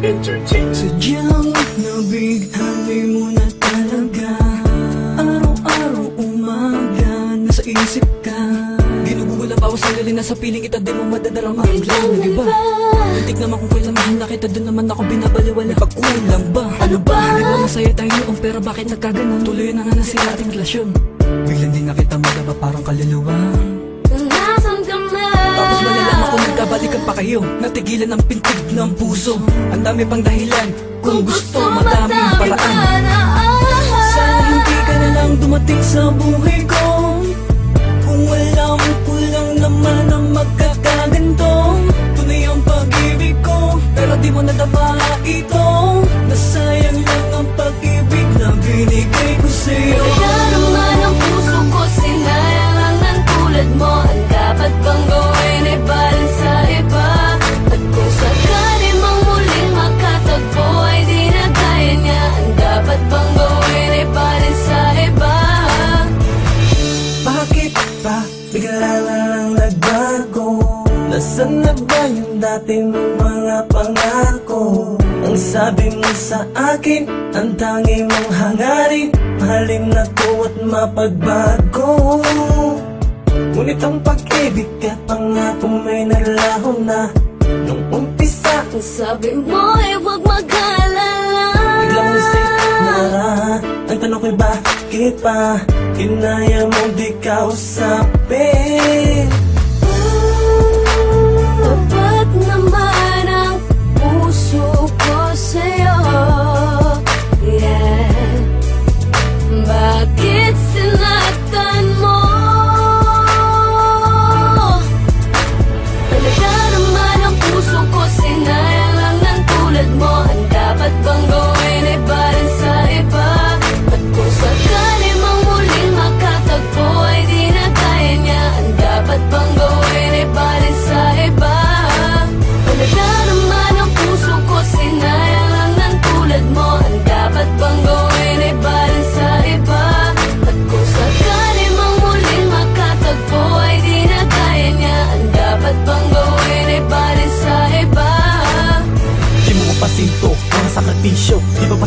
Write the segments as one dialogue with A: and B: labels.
A: Entertainment.
B: Sadyang nabighani mo na talaga Araw-araw umaga Nasa isip ka Ginugugol ang bawas sarili na sa piling kita Di mo madadarama Biglang nag-iba Muntik naman kung kailan mahal na kita Doon naman ako binabaliwala Pagkulang ba? Ano ba? Di ba masaya tayo noon Pero bakit nagkaganon? Tuloy na nga nasira ating relasyon Biglang di na kita madaba Parang kaluluwa ko nagkabalikan pa kayo Natigilan ang pintig ng puso. Ang dami pang dahilan Kung gusto madaming paraan. Sana hindi ka na lang dumating sa buhay ko
C: Nasaan na ba yung dati mong mga pangako? Ang sabi mo sa akin, ang tangi mong hangarin Mahalin na ko at mapagbago. Ngunit ang pag-ibig at pangako may nalaho na. Nung umpisa,
D: Ang sabi mo ay huwag mag-alala.
C: Biglang nasip nara Ang tanong ko'y bakit pa? Kinaya mo di kausapin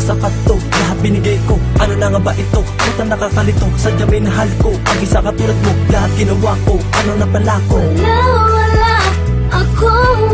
C: sapat to, lahat binigay ko. Ano na nga ba ito, puta nakakalito? Sadya may nahal ko, ang isa katulad mo. Lahat ginawa ko, ano na pala ko?
D: Wala, wala akong